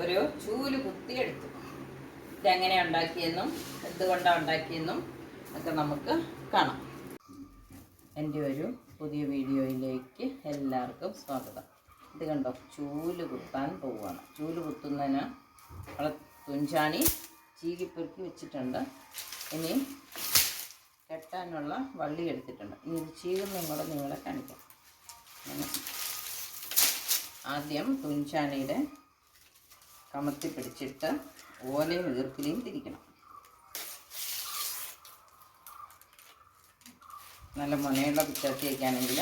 ഒരു ചൂൽ കുത്തിയെടുത്തു. ഇതെങ്ങനെ ഉണ്ടാക്കിയെന്നും എന്തുകൊണ്ടാണ് ഉണ്ടാക്കിയെന്നും ഒക്കെ നമുക്ക് കാണാം. എന്റെ ഒരു പുതിയ വീഡിയോയിലേക്ക് എല്ലാവർക്കും സ്വാഗതം. ഇത് കണ്ടോ? ചൂൽ കുത്താൻ പോവുകയാണ് ചൂൽ കുത്തുന്നതിന് നമ്മളെ തുഞ്ചാണി ചീകിപ്പെറുക്കി വെച്ചിട്ടുണ്ട്. ഇനി കെട്ടാനുള്ള വള്ളി എടുത്തിട്ടുണ്ട്. ഇനി ഇത് ചീകുന്നതും കൂടെ നിങ്ങളെ കാണിക്കാം. ആദ്യം തുഞ്ചാണിയുടെ കമത്തി പിടിച്ചിട്ട് ഓലയും ഈർക്കിലിയും തിരിക്കണം. നല്ല മുനയുള്ള പിച്ചാത്തിയൊക്കെ ആണെങ്കിൽ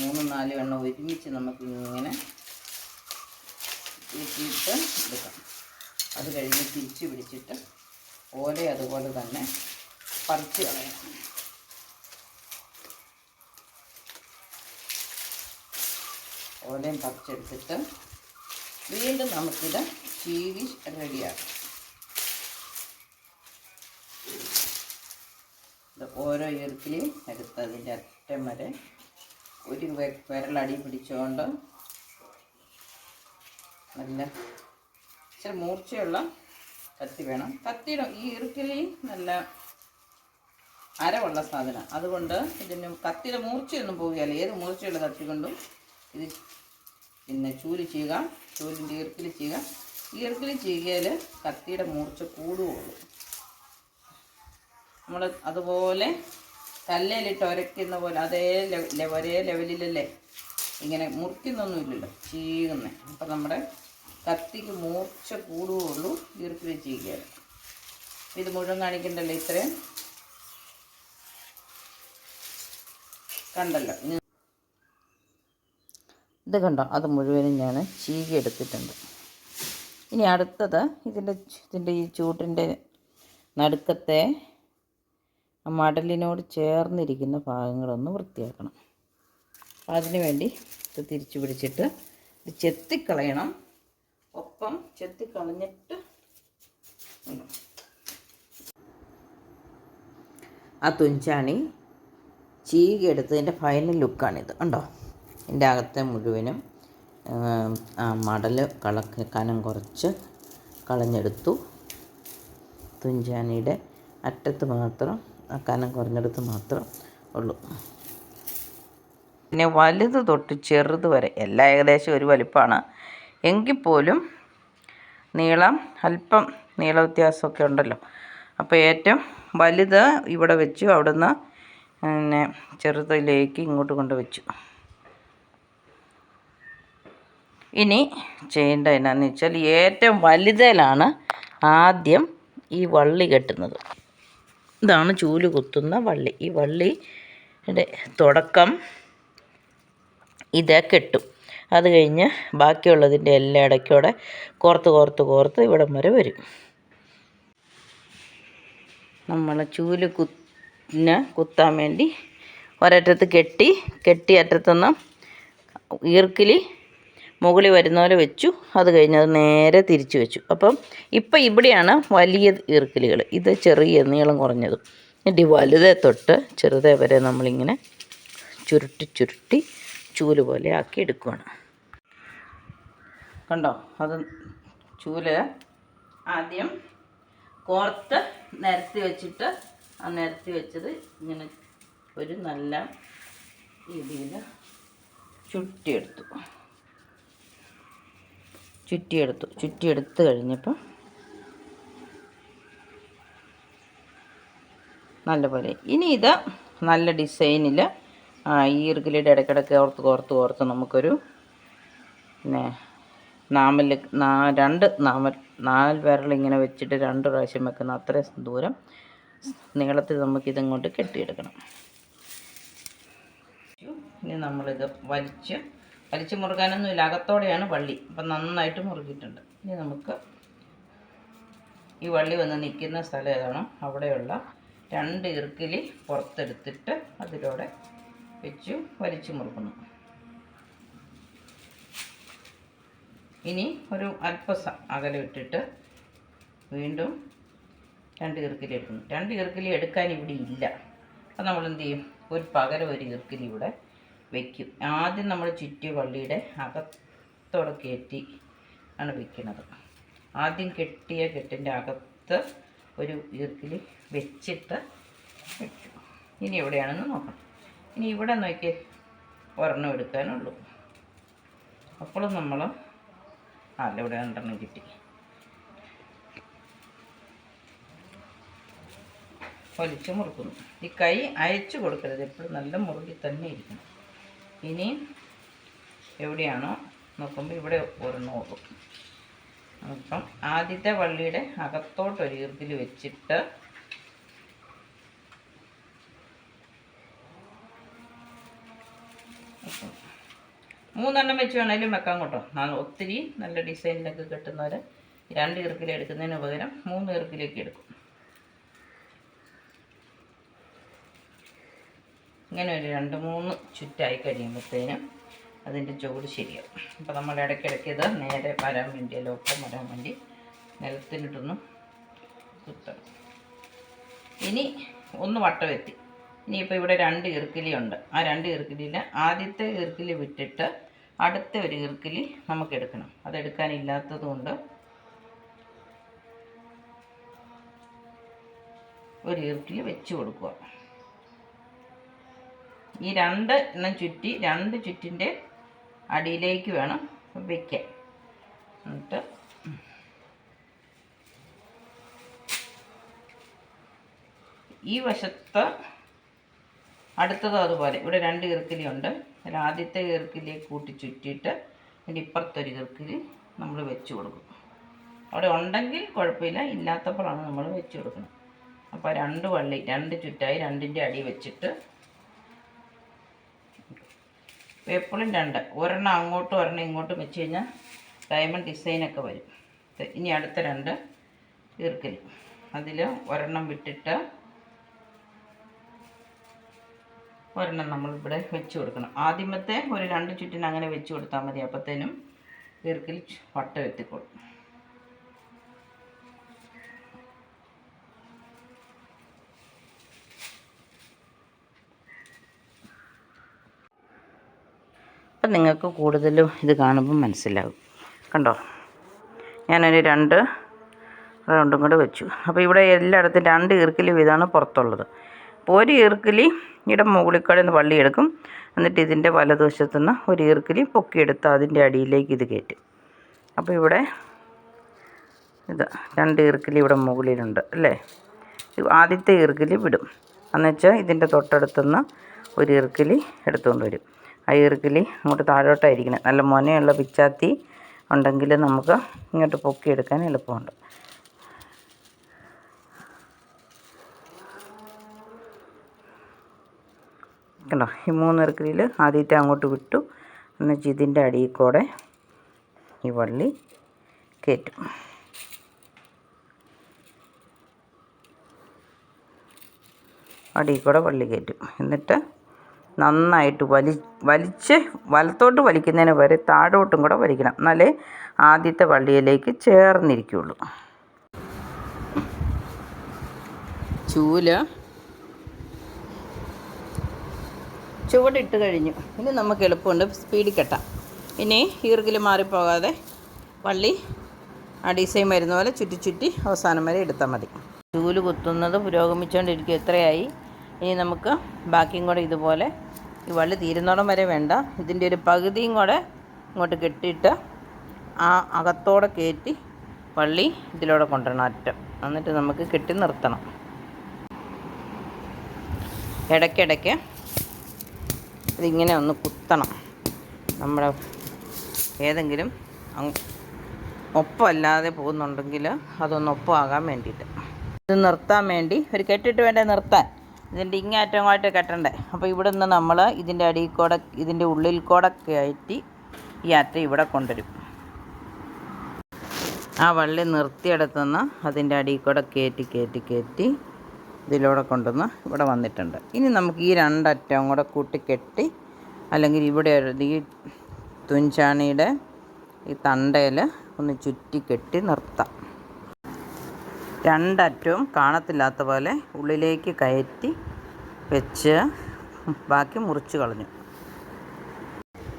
മൂന്ന് നാല് എണ്ണം ഒരുമിച്ച് നമുക്ക് ഇങ്ങനെ ഊറ്റിയിട്ട് എടുക്കാം. അത് കഴിഞ്ഞ് തിരിച്ച് പിടിച്ചിട്ട് ഓല അതുപോലെ തന്നെ പറിച്ച് കളയണം. ഓലയും പറിച്ചെടുത്തിട്ട് വീണ്ടും നമുക്കിത് ചീവി റെഡിയാക്കും ഓരോ ഈർക്കിലും എടുത്ത് അതിന്റെ അറ്റം വരെ ഒരു വിരലടി പിടിച്ചുകൊണ്ട് നല്ല ഇച്ചിരി മൂർച്ചയുള്ള കത്തി വേണം. കത്തിയുടെ ഈ ഇറുക്കിലി നല്ല അരവുള്ള സാധനം. അതുകൊണ്ട് ഇതിന് കത്തിയുടെ മൂർച്ചയൊന്നും പോവുകയല്ല. ഏത് മൂർച്ചയുള്ള കത്തി കൊണ്ടും ഇത് പിന്നെ ചൂൽ ചെയ്യുക ചൂലിന്റെ ഇറുക്കിൽ ചെയ്യുക. ഈർക്കിലി ചെയ്യുകയിൽ കത്തിയുടെ മൂർച്ച കൂടുകയുള്ളൂ നമ്മൾ അതുപോലെ കല്ലിലിട്ട് ഒരയ്ക്കുന്ന പോലെ അതേ ഒരേ ലെവലിലല്ലേ ഇങ്ങനെ മുറിക്കുന്നൊന്നുമില്ലല്ലോ ചീകുന്നത് അപ്പം നമ്മുടെ കത്തിക്ക് മൂർച്ച കൂടുകയുള്ളൂ ഈർക്കിൽ ചെയ്യുകയിൽ ഇത് മുഴുവൻ കാണിക്കണ്ടല്ലോ ഇത്രയും? കണ്ടല്ലോ. ഇത് കണ്ടോ? അത് മുഴുവനും ഞാൻ ചീകി എടുത്തിട്ടുണ്ട് ഇനി അടുത്തത് ഇതിന്റെ ഇതിന്റെ ഈ ചൂട്ടിന്റെ നടുക്കത്തെ മടലിനോട് ചേർന്നിരിക്കുന്ന ഭാഗങ്ങളൊന്ന് വൃത്തിയാക്കണം. അതിന് വേണ്ടി ഇത് തിരിച്ചു പിടിച്ചിട്ട് ഇത് ചെത്തിക്കളയണം. ഒപ്പം ചെത്തിക്കളഞ്ഞിട്ട്. ആ തുഞ്ചാണി ചീകെടുത്തതിന്റെ ഫൈനൽ ലുക്കാണിത് ഉണ്ടോ എന്റെ അകത്തെ മുഴുവനും മടൽ കളക്ക് കനം കുറച്ച് കളഞ്ഞെടുത്തു. തുഞ്ചാനിയുടെ അറ്റത്ത് മാത്രം കനം കുറഞ്ഞെടുത്ത് മാത്രം ഉള്ളൂ. പിന്നെ വലുത് തൊട്ട് ചെറുത് വരെ എല്ലാം ഏകദേശം ഒരു വലിപ്പമാണ് എങ്കിൽ പോലും നീളം അല്പം നീള വ്യത്യാസമൊക്കെ ഉണ്ടല്ലോ. അപ്പോൾ ഏറ്റവും വലുത് ഇവിടെ വെച്ചു അവിടുന്ന് പിന്നെ ചെറുതിലേക്ക് ഇങ്ങോട്ട് കൊണ്ട് വെച്ചു. ഇനി ചെയ്യേണ്ട എന്നാന്ന് വെച്ചാൽ ഏറ്റവും വലുതലാണ് ആദ്യം ഈ വള്ളി കെട്ടുന്നത്. ഇതാണ് ചൂൽ കുത്തുന്ന വള്ളി. ഈ വള്ളിയുടെ തുടക്കം ഇത് കെട്ടും. അത് കഴിഞ്ഞ് ബാക്കിയുള്ളതിന്റെ എല്ലാ ഇടയ്ക്കൂടെ കോർത്ത് കോർത്ത് കോർത്ത് ഇവിടം വരെ വരും. നമ്മൾ ചൂൽ കുത്തിന് കുത്താൻ വേണ്ടി ഒരറ്റത്ത് കെട്ടി കെട്ടി അറ്റത്തുനിന്ന് ഈർക്കിലി മുകളിൽ വരുന്ന പോലെ വെച്ചു. അത് കഴിഞ്ഞ് അത് നേരെ തിരിച്ചു വെച്ചു. അപ്പം ഇപ്പം ഇവിടെയാണ് വലിയ ഈർക്കിലികൾ. ഇത് ചെറിയ നീളം കുറഞ്ഞതും. എന്നിട്ട് വലുതേ തൊട്ട് ചെറുതേ വരെ നമ്മളിങ്ങനെ ചുരുട്ടി ചുരുട്ടി ചൂൽ പോലെ ആക്കി എടുക്കുകയാണ് കണ്ടോ? അത് ചൂൽ ആദ്യം കോർത്ത് നിരത്തി വെച്ചിട്ട് ആ നിരത്തി വെച്ചത് ഇങ്ങനെ ഒരു നല്ല രീതിയിൽ ചുറ്റിയെടുത്തു ചുറ്റിയെടുത്തു. ചുറ്റിയെടുത്ത് കഴിഞ്ഞപ്പോൾ നല്ലപോലെ. ഇനി ഇത് നല്ല ഡിസൈനിൽ ഈർക്കിലിയുടെ ഇടയ്ക്കിടയ്ക്ക് ഓർത്ത് കോർത്ത് കോർത്ത് നമുക്കൊരു പിന്നെ നാമൽ രണ്ട് നാമൽ നാല് വിരൽ ഇങ്ങനെ വെച്ചിട്ട് രണ്ട് പ്രാവശ്യം വെക്കുന്ന അത്രയും ദൂരം നീളത്തിൽ നമുക്കിതങ്ങോട്ട് കെട്ടിയെടുക്കണം. ഇനി നമ്മളിത് വലിച്ച് വലിച്ച് മുറുകാനൊന്നുമില്ല അകത്തോടെയാണ് വള്ളി. അപ്പം നന്നായിട്ട് മുറുകിയിട്ടുണ്ട്. ഇനി നമുക്ക് ഈ വള്ളി വന്ന് നിൽക്കുന്ന സ്ഥലം ഏതാണോ? അവിടെയുള്ള രണ്ട് ഇറുക്കിലി പുറത്തെടുത്തിട്ട് അതിലൂടെ വെച്ചു വലിച്ചു മുറുക്കുന്നു. ഇനി ഒരു അല്പ അകലെ അകലം ഇട്ടിട്ട് വീണ്ടും രണ്ട് ഇറുക്കിലി എടുക്കുന്നു. രണ്ട് ഇറുക്കിലി എടുക്കാൻ ഇവിടെ ഇല്ല. അപ്പം നമ്മൾ എന്ത് ചെയ്യും? ഒരു പകരം ഒരു ഇറുക്കിലി ഇവിടെ വെക്കും. ആദ്യം നമ്മൾ ചുറ്റി വള്ളിയുടെ അകത്തോടെ കയറ്റി ആണ് വെക്കുന്നത് ആദ്യം കെട്ടിയ കെട്ടിന്റെ അകത്ത് ഒരു ഈർക്കിൽ വെച്ചിട്ട് വെച്ചു ഇനി എവിടെയാണെന്ന് നോക്കണം. ഇനി ഇവിടെ നോക്കി ഒരെണ്ണം എടുക്കാനുള്ളൂ. അപ്പോൾ നമ്മൾ അല്ല ഇവിടെ രണ്ടെണ്ണം കിട്ടി. വലിച്ചു മുറുക്കുന്നു. ഈ കൈ അയച്ചു കൊടുക്കരുത്. എപ്പോഴും നല്ല മുറുകി തന്നെ ഇരിക്കണം. ഇനി എവിടെയാണോ? നോക്കുമ്പോൾ ഇവിടെ ഒരെണ്ണം ഉള്ളൂ. അപ്പം ആദ്യത്തെ വള്ളിയുടെ അകത്തോട്ടൊരു ഈർക്കിൽ വെച്ചിട്ട് മൂന്നെണ്ണം വെച്ച് വേണേലും വെക്കാം കേട്ടോ. ഒത്തിരി നല്ല ഡിസൈനിലൊക്കെ കിട്ടുന്നവർ രണ്ട് ഈർക്കിൽ എടുക്കുന്നതിന് പകരം മൂന്ന് ഈർക്കിലേക്ക് എടുക്കും. ഇങ്ങനെ ഒരു രണ്ട് മൂന്ന് ചുറ്റായി കഴിയുമ്പോഴത്തേനും അതിന്റെ ചൂട് ശരിയാവും. അപ്പോൾ നമ്മൾ ഇടയ്ക്കിടയ്ക്ക് ഇത് നേരെ വരാൻ വേണ്ടി ലോക്കം വരാൻ വേണ്ടി നിലത്തിനിട്ടൊന്ന് കുത്തണം. ഇനി ഒന്ന് വട്ടമെത്തി ഇനിയിപ്പോൾ ഇവിടെ രണ്ട് ഈർക്കിലി ഉണ്ട് ആ രണ്ട് ഈർക്കിലിയിൽ ആദ്യത്തെ ഈർക്കിലി വിട്ടിട്ട് അടുത്ത ഒരു ഈർക്കിലി നമുക്ക് എടുക്കണം. അതെടുക്കാനില്ലാത്തത് കൊണ്ട് ഒരു ഈർക്കിലി വെച്ച് കൊടുക്കുക. ഈ രണ്ട് എണ്ണം ചുറ്റി രണ്ട് ചുറ്റിന്റെ അടിയിലേക്ക് വേണം വയ്ക്കാൻ എന്നിട്ട് ഈ വശത്ത് അടുത്തതും അതുപോലെ. ഇവിടെ രണ്ട് ഈർക്കിലിയുണ്ട്. അതിൽ ആദ്യത്തെ ഈർക്കിലി കൂട്ടി ചുറ്റിയിട്ട് അതിന്റെ ഇപ്പുറത്തൊരു ഈർക്കിലി നമ്മൾ വെച്ച് കൊടുക്കും. അവിടെ ഉണ്ടെങ്കിൽ കുഴപ്പമില്ല. ഇല്ലാത്തപ്പോഴാണ് നമ്മൾ വെച്ച് കൊടുക്കുന്നത്. അപ്പോൾ രണ്ട് വള്ളി രണ്ട് ചുറ്റായി രണ്ടിന്റെ അടി വെച്ചിട്ട് എപ്പോഴും രണ്ട്. ഒരെണ്ണം അങ്ങോട്ടും ഒരെണ്ണം ഇങ്ങോട്ടും വെച്ച് കഴിഞ്ഞാൽ ഡയമണ്ട് ഡിസൈനൊക്കെ വരും. ഇനി അടുത്ത രണ്ട് ഈർക്കൽ അതിൽ ഒരെണ്ണം വിട്ടിട്ട് ഒരെണ്ണം നമ്മളിവിടെ വെച്ച് കൊടുക്കണം. ആദ്യമത്തെ ഒരു രണ്ട് ചുറ്റിന് അങ്ങനെ വെച്ച് കൊടുത്താൽ മതി. അപ്പോഴത്തേനും ഈർക്കിൽ വട്ടം എത്തിക്കോളും അപ്പം നിങ്ങൾക്ക് കൂടുതലും ഇത് കാണുമ്പോൾ മനസ്സിലാകും കണ്ടോ? ഞാനൊരു രണ്ട് റൗണ്ടും കൂടെ വെച്ചു. അപ്പോൾ ഇവിടെ എല്ലായിടത്തും രണ്ട് ഈർക്കിലി വീതമാണ് പുറത്തുള്ളത്. അപ്പോൾ ഒരു ഈർക്കിലി ഇവിടെ മുകളിൽ നിന്ന് വള്ളി എടുക്കും. എന്നിട്ട് ഇതിന്റെ വലതുവശത്തു നിന്ന് ഒരു ഈർക്കിലി പൊക്കിയെടുത്ത് അതിന്റെ അടിയിലേക്ക് ഇത് കയറ്റും. അപ്പോൾ ഇവിടെ ഇത് രണ്ട് ഈർക്കിലി ഇവിടെ മുകളിലുണ്ട് അല്ലേ? ആദ്യത്തെ ഈർക്കിലി വിടും. എന്നുവെച്ചാൽ ഇതിന്റെ തൊട്ടടുത്തുനിന്ന് ഒരു ഈർക്കിലി എടുത്തുകൊണ്ട് വരും. ഈർക്കിലി അങ്ങോട്ട് താഴോട്ടായിരിക്കണം. നല്ല മൊനയുള്ള പിച്ചാത്തി ഉണ്ടെങ്കിൽ നമുക്ക് ഇങ്ങോട്ട് പൊക്കിയെടുക്കാൻ എളുപ്പമുണ്ട്. കണ്ടോ? ഈ മൂന്ന് ആദ്യത്തെ അങ്ങോട്ട് വിട്ടു. എന്നുവെച്ചാൽ ഇതിന്റെ അടിയിൽ കൂടെ ഈ വള്ളി കയറ്റും. അടിയിൽ കൂടെ വള്ളി കയറ്റും. എന്നിട്ട് നന്നായിട്ട് വലി വലിച്ച് വലത്തോട്ട് വലിക്കുന്നതിന് വരെ താഴോട്ടും കൂടെ വലിക്കണം. എന്നാലേ ആദ്യത്തെ വള്ളിയിലേക്ക് ചേർന്നിരിക്കുള്ളൂ. ചൂല. ചുവടിട്ട് കഴിഞ്ഞു. ഇനി നമുക്ക് എളുപ്പമുണ്ട് സ്പീഡിൽ കെട്ടാം. ഇനി ഈർക്കിൽ മാറിപ്പോകാതെ വള്ളി ഡിസൈൻ വരുന്ന പോലെ ചുറ്റി ചുറ്റി അവസാനം വരെ എടുത്താൽ മതി. ചൂൽ കുത്തുന്നത് പുരോഗമിച്ചുകൊണ്ടിരിക്കും എത്രയായി? ഇനി നമുക്ക് ബാക്കിയും കൂടെ ഇതുപോലെ ഈ വള്ളി തീരുന്നോടം വരെ വേണ്ട. ഇതിന്റെ ഒരു പകുതിയും കൂടെ ഇങ്ങോട്ട് കെട്ടിയിട്ട് ആ അകത്തോടെ കയറ്റി വള്ളി ഇതിലൂടെ കൊണ്ടുവരണം അറ്റം. എന്നിട്ട് നമുക്ക് കെട്ടി നിർത്തണം. ഇടയ്ക്കിടയ്ക്ക് ഇതിങ്ങനെ ഒന്ന് കുത്തണം. നമ്മുടെ ഏതെങ്കിലും ഒപ്പമല്ലാതെ പോകുന്നുണ്ടെങ്കിൽ അതൊന്ന് ഒപ്പമാകാൻ വേണ്ടിയിട്ട്. ഇത് നിർത്താൻ വേണ്ടി ഒരു കെട്ടിട്ട് വേണ്ടേ നിർത്താൻ? ഇതിന്റെ ഇങ്ങാറ്റമായിട്ട് കെട്ടണ്ടേ. അപ്പോൾ ഇവിടെ നിന്ന് നമ്മൾ ഇതിന്റെ അടിയിൽ കൂടെ ഇതിന്റെ ഉള്ളിൽ കൂടെ കയറ്റി ഈ അറ്റം ഇവിടെ കൊണ്ടുവരും. ആ വള്ളി നിർത്തിയെടുത്തുനിന്ന് അതിന്റെ അടിയിൽ കൂടെ കയറ്റി കയറ്റി കയറ്റി ഇതിലൂടെ കൊണ്ടുവന്ന് ഇവിടെ വന്നിട്ടുണ്ട്. ഇനി നമുക്ക് ഈ രണ്ടറ്റവും കൂടെ കൂട്ടിക്കെട്ടി അല്ലെങ്കിൽ ഇവിടെ ഈ തുഞ്ചാണിയുടെ ഈ തണ്ടയിൽ ഒന്ന് ചുറ്റി കെട്ടി നിർത്താം. രണ്ടറ്റവും കാണത്തില്ലാത്ത പോലെ ഉള്ളിലേക്ക് കയറ്റി വെച്ച് ബാക്കി മുറിച്ച് കളഞ്ഞു.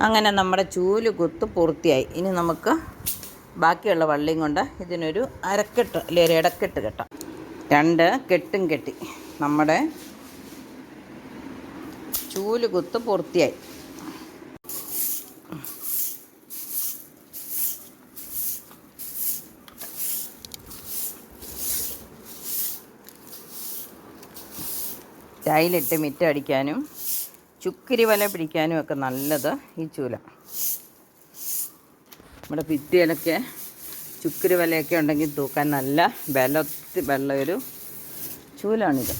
അങ്ങനെ നമ്മുടെ ചൂൽ കുത്ത് പൂർത്തിയായി. ഇനി നമുക്ക് ബാക്കിയുള്ള വള്ളിയും കൊണ്ട് ഇതിനൊരു അരക്കെട്ട് അല്ലെങ്കിൽ ഒരു ഇടക്കെട്ട് കെട്ടാം. രണ്ട് കെട്ടും കെട്ടി. നമ്മുടെ ചൂൽ കുത്ത് പൂർത്തിയായി. ടൈലിട്ട് മിറ്റടിക്കാനും ചുക്കിരി വല പിടിക്കാനും ഒക്കെ നല്ലത് ഈ ചൂല. നമ്മുടെ ഭിത്തിയിലൊക്കെ ചുക്കിരി വലയൊക്കെ ഉണ്ടെങ്കിൽ തൂക്കാൻ നല്ല ബലത്തി വെള്ള ചൂലാണിത്.